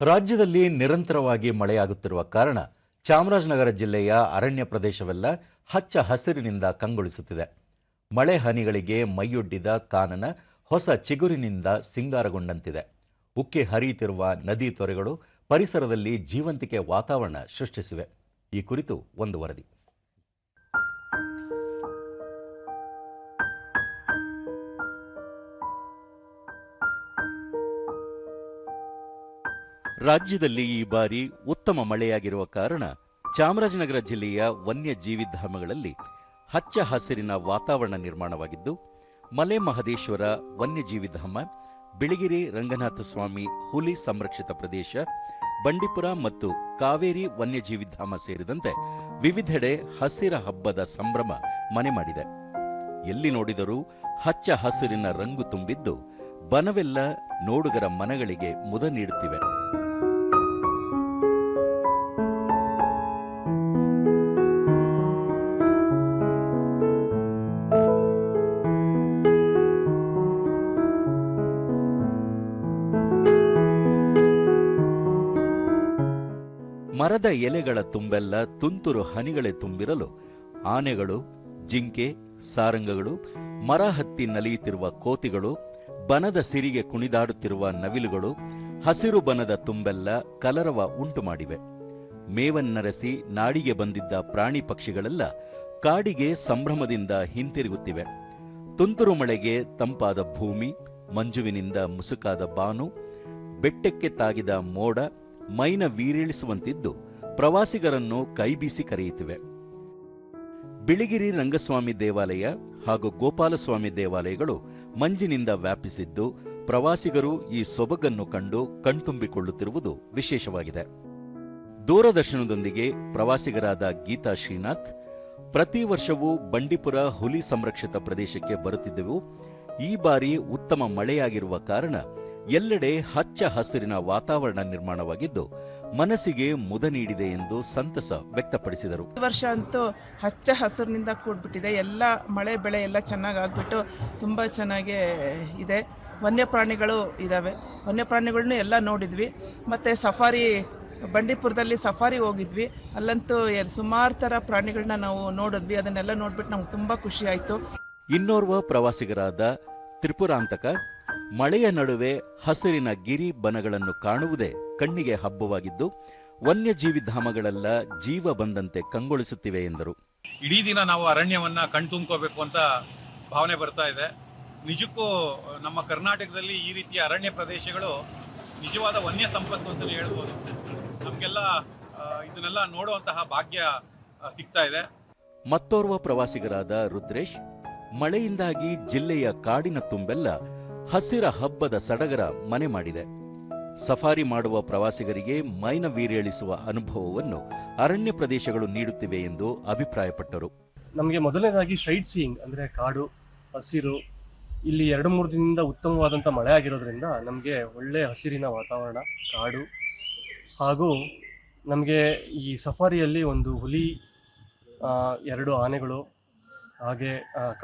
ರಾಜ್ಯದಲ್ಲಿ ನಿರಂತರವಾಗಿ ಮಳೆಯಾಗುತ್ತಿರುವ ಕಾರಣ ಚಾಮರಾಜನಗರ ಜಿಲ್ಲೆಯ ಅರಣ್ಯ ಪ್ರದೇಶವೆಲ್ಲ ಹಚ್ಚ ಹಸಿರಿನಿಂದ ಕಂಗೊಳಿಸುತ್ತಿದೆ. ಮಳೆ ಹನಿಗಳಿಗೆ ಮೈಯೊಡ್ಡಿದ ಕಾನನ ಹೊಸ ಚಿಗುರಿನಿಂದ ಸಿಂಗಾರಗೊಂಡಂತಿದೆ. ಉಕ್ಕಿ ಹರಿಯುತ್ತಿರುವ ನದಿ ತೊರೆಗಳು ಪರಿಸರದಲ್ಲಿ ಜೀವಂತಿಕೆ ವಾತಾವರಣ ಸೃಷ್ಟಿಸಿವೆ. ಈ ಕುರಿತು ಒಂದು ವರದಿ. ರಾಜ್ಯದಲ್ಲಿ ಈ ಬಾರಿ ಉತ್ತಮ ಮಳೆಯಾಗಿರುವ ಕಾರಣ ಚಾಮರಾಜನಗರ ಜಿಲ್ಲೆಯ ವನ್ಯಜೀವಿಧಾಮಗಳಲ್ಲಿ ಹಚ್ಚ ಹಸಿರಿನ ವಾತಾವರಣ ನಿರ್ಮಾಣವಾಗಿದ್ದು ಮಲೆ ಮಹದೇಶ್ವರ ವನ್ಯಜೀವಿಧಾಮ, ಬಿಳಿಗಿರಿ ರಂಗನಾಥ ಸ್ವಾಮಿ ಹುಲಿ ಸಂರಕ್ಷಿತ ಪ್ರದೇಶ, ಬಂಡೀಪುರ ಮತ್ತು ಕಾವೇರಿ ವನ್ಯಜೀವಿಧಾಮ ಸೇರಿದಂತೆ ವಿವಿಧೆಡೆ ಹಸಿರ ಹಬ್ಬದ ಸಂಭ್ರಮ ಮನೆ ಮಾಡಿದೆ. ಎಲ್ಲಿ ನೋಡಿದರೂ ಹಚ್ಚ ಹಸಿರಿನ ರಂಗು ತುಂಬಿದ್ದು, ಬನವೆಲ್ಲ ನೋಡುಗರ ಮನಗಳಿಗೆ ಮುದ ನೀಡುತ್ತಿವೆ. ಮರದ ಎಲೆಗಳ ತುಂಬೆಲ್ಲ ತುಂತುರು ಹನಿಗಳೇ ತುಂಬಿರಲು ಆನೆಗಳು, ಜಿಂಕೆ, ಸಾರಂಗಗಳು, ಮರ ಹತ್ತಿ ನಲಿಯುತ್ತಿರುವ ಕೋತಿಗಳು, ಬನದ ಸಿರಿಗೆ ಕುಣಿದಾಡುತ್ತಿರುವ ನವಿಲುಗಳು, ಹಸಿರು ಬನದ ತುಂಬೆಲ್ಲ ಕಲರವ ಉಂಟು ಮಾಡಿವೆ ಮೇವನ್ನರಸಿ ನಾಡಿಗೆ ಬಂದಿದ್ದ ಪ್ರಾಣಿ ಪಕ್ಷಿಗಳೆಲ್ಲ ಕಾಡಿಗೆ ಸಂಭ್ರಮದಿಂದ ಹಿಂತಿರುಗುತ್ತಿವೆ. ತುಂತುರು ಮಳೆಗೆ ತಂಪಾದ ಭೂಮಿ, ಮಂಜುವಿನಿಂದ ಮುಸುಕಾದ ಬಾನು, ಬೆಟ್ಟಕ್ಕೆ ತಾಗಿದ ಮೋಡ ಮೈನ ವೀರಿಳಿಸುವಂತಿದ್ದು ಪ್ರವಾಸಿಗರನ್ನು ಕೈಬೀಸಿ ಕರೆಯುತ್ತಿವೆ. ಬಿಳಿಗಿರಿ ರಂಗಸ್ವಾಮಿ ದೇವಾಲಯ ಹಾಗೂ ಗೋಪಾಲಸ್ವಾಮಿ ದೇವಾಲಯಗಳು ಮಂಜಿನಿಂದ ವ್ಯಾಪಿಸಿದ್ದು ಪ್ರವಾಸಿಗರು ಈ ಸೊಬಗನ್ನು ಕಂಡು ಕಣ್ತುಂಬಿಕೊಳ್ಳುತ್ತಿರುವುದು ವಿಶೇಷವಾಗಿದೆ. ದೂರದರ್ಶನದೊಂದಿಗೆ ಪ್ರವಾಸಿಗರಾದ ಗೀತಾ ಶ್ರೀನಾಥ್, ಪ್ರತಿ ವರ್ಷವೂ ಬಂಡೀಪುರ ಹುಲಿ ಸಂರಕ್ಷಿತ ಪ್ರದೇಶಕ್ಕೆ ಬರುತ್ತಿದ್ದೆವು. ಈ ಬಾರಿ ಉತ್ತಮ ಮಳೆಯಾಗಿರುವ ಕಾರಣ ಎಲ್ಲೆಡೆ ಹಚ್ಚ ಹಸಿರಿನ ವಾತಾವರಣ ನಿರ್ಮಾಣವಾಗಿದ್ದು ಮನಸ್ಸಿಗೆ ಮುದ ನೀಡಿದೆ ಎಂದು ಸಂತಸ ವ್ಯಕ್ತಪಡಿಸಿದರು. ಈ ವರ್ಷ ಅಂತೂ ಹಚ್ಚ ಹಸಿರಿನಿಂದ ಕೂಡ್ಬಿಟ್ಟಿದೆ. ಎಲ್ಲ ಮಳೆ ಬೆಳೆ ಎಲ್ಲ ಚೆನ್ನಾಗಿ ಆಗ್ಬಿಟ್ಟು ತುಂಬ ಚೆನ್ನಾಗಿ ಇದೆ. ವನ್ಯಪ್ರಾಣಿಗಳು ಇದ್ದಾವೆ ವನ್ಯಪ್ರಾಣಿಗಳನ್ನೂ ಎಲ್ಲ ನೋಡಿದ್ವಿ. ಮತ್ತು ಸಫಾರಿ ಬಂಡೀಪುರದಲ್ಲಿ ಸಫಾರಿ ಹೋಗಿದ್ವಿ. ಅಲ್ಲಂತೂ ಸುಮಾರು ಥರ ಪ್ರಾಣಿಗಳನ್ನ ನಾವು ನೋಡಿದ್ವಿ. ಅದನ್ನೆಲ್ಲ ನೋಡ್ಬಿಟ್ಟು ನಮ್ಗೆ ತುಂಬ ಖುಷಿ ಆಯಿತು. ಇನ್ನೋರ್ವ ಪ್ರವಾಸಿಗರಾದ ತ್ರಿಪುರಾಂತಕ ಮಳೆಯ ನಡುವೆ ಹಸಿರಿನ ಗಿರಿ ಬನಗಳನ್ನು ಕಾಣುವುದೇ ಕಣ್ಣಿಗೆ ಹಬ್ಬವಾಗಿದ್ದು ವನ್ಯಜೀವಿ ಧಾಮಗಳೆಲ್ಲ ಜೀವ ಬಂದಂತೆ ಕಂಗೊಳಿಸುತ್ತಿವೆ ಎಂದರು. ಇಡೀ ದಿನ ನಾವು ಅರಣ್ಯವನ್ನ ಕಣ್ತುಂಬ್ಕೋಬೇಕು ಅಂತ ಭಾವನೆ ಬರ್ತಾ ಇದೆ. ನಿಜಕ್ಕೂ ನಮ್ಮ ಕರ್ನಾಟಕದಲ್ಲಿ ಈ ರೀತಿಯ ಅರಣ್ಯ ಪ್ರದೇಶಗಳು ನಿಜವಾದ ವನ್ಯ ಸಂಪತ್ತು ಅಂತಲೇ ಹೇಳ್ಬೋದು. ನಮಗೆಲ್ಲ ಇದನ್ನೆಲ್ಲ ನೋಡುವಂತಹ ಭಾಗ್ಯ ಸಿಗ್ತಾ ಇದೆ. ಮತ್ತೋರ್ವ ಪ್ರವಾಸಿಗರಾದ ರುದ್ರೇಶ್ ಮಳೆಯಿಂದಾಗಿ ಜಿಲ್ಲೆಯ ಕಾಡಿನ ತುಂಬೆಲ್ಲ ಹಸಿರ ಹಬ್ಬದ ಸಡಗರ ಮನೆ ಮಾಡಿದೆ. ಸಫಾರಿ ಮಾಡುವ ಪ್ರವಾಸಿಗರಿಗೆ ಮೈನ ವೀರೇಳಿಸುವ ಅನುಭವವನ್ನು ಅರಣ್ಯ ಪ್ರದೇಶಗಳು ನೀಡುತ್ತಿವೆ ಎಂದು ಅಭಿಪ್ರಾಯಪಟ್ಟರು. ನಮಗೆ ಮೊದಲನೇದಾಗಿ ಸೈಟ್ ಸೀಯಿಂಗ್ ಅಂದರೆ ಕಾಡು, ಹಸಿರು, ಇಲ್ಲಿ ಎರಡು ಮೂರು ದಿನದಿಂದ ಉತ್ತಮವಾದಂಥ ಮಳೆ ಆಗಿರೋದ್ರಿಂದ ನಮಗೆ ಒಳ್ಳೆ ಹಸಿರಿನ ವಾತಾವರಣ, ಕಾಡು, ಹಾಗೂ ನಮಗೆ ಈ ಸಫಾರಿಯಲ್ಲಿ ಒಂದು ಹುಲಿ ಎರಡು ಆನೆಗಳು, ಹಾಗೆ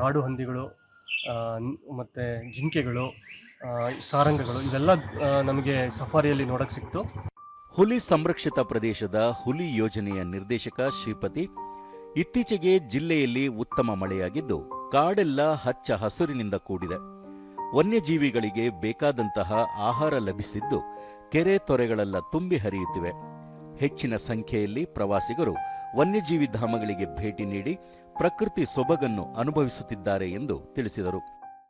ಕಾಡು ಹಂದಿಗಳು ಮತ್ತೆ ಜಿಂಕೆಗಳು ಸಾರಂಗಗಳು, ಇವೆಲ್ಲ ನಮಗೆ ಸಫಾರಿಯಲ್ಲಿ ನೋಡಕ್ಕೆ ಸಿಕ್ತು. ಹುಲಿ ಸಂರಕ್ಷಿತ ಪ್ರದೇಶದ ಹುಲಿ ಯೋಜನೆಯ ನಿರ್ದೇಶಕ ಶ್ರೀಪತಿ, ಇತ್ತೀಚೆಗೆ ಜಿಲ್ಲೆಯಲ್ಲಿ ಉತ್ತಮ ಮಳೆಯಾಗಿದ್ದು, ಕಾಡೆಲ್ಲ ಹಚ್ಚ ಹಸುರಿನಿಂದ ಕೂಡಿದೆ. ವನ್ಯಜೀವಿಗಳಿಗೆ ಬೇಕಾದಂತಹ ಆಹಾರ ಲಭಿಸಿದ್ದು, ಕೆರೆ ತೊರೆಗಳೆಲ್ಲ ತುಂಬಿ ಹರಿಯುತ್ತಿವೆ. ಹೆಚ್ಚಿನ ಸಂಖ್ಯೆಯಲ್ಲಿ ಪ್ರವಾಸಿಗರು ವನ್ಯಜೀವಿ ಧಾಮಗಳಿಗೆ ಭೇಟಿ ನೀಡಿ ಪ್ರಕೃತಿ ಸೊಬಗನ್ನು ಅನುಭವಿಸುತ್ತಿದ್ದಾರೆ ಎಂದು ತಿಳಿಸಿದರು.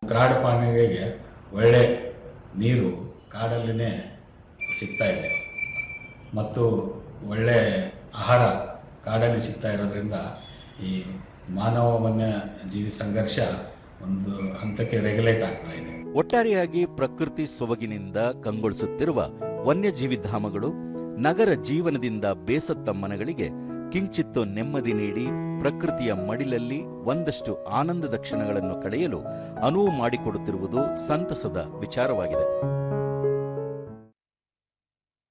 ಕಾಡು ಪ್ರಾಣಿಗಳಿಗೆ ಒಳ್ಳೆ ನೀರು ಕಾಡಲ್ಲಿನೇ ಸಿಗ್ತಾ ಇದೆ. ಮತ್ತು ಒಳ್ಳೆ ಆಹಾರ ಕಾಡಲ್ಲಿ ಸಿಗ್ತಾ ಇರೋದ್ರಿಂದ ಈ ಮಾನವ ವನ್ಯ ಜೀವಿ ಸಂಘರ್ಷ ಒಂದು ಹಂತಕ್ಕೆ ರೆಗ್ಯುಲೇಟ್ ಆಗ್ತಾ ಇದೆ. ಒಟ್ಟಾರೆಯಾಗಿ ಪ್ರಕೃತಿ ಸೊಬಗಿನಿಂದ ಕಂಗೊಳಿಸುತ್ತಿರುವ ವನ್ಯಜೀವಿ ಧಾಮಗಳು ನಗರ ಜೀವನದಿಂದ ಬೇಸತ್ತ ಮನಗಳಿಗೆ ಕಿಂಚಿತ್ತು ನೆಮ್ಮದಿ ನೀಡಿ ಪ್ರಕೃತಿಯ ಮಡಿಲಲ್ಲಿ ಒಂದಷ್ಟು ಆನಂದದ ಕ್ಷಣಗಳನ್ನು ಕಳೆಯಲು ಅನುವು ಮಾಡಿಕೊಡುತ್ತಿರುವುದು ಸಂತಸದ ವಿಚಾರವಾಗಿದೆ.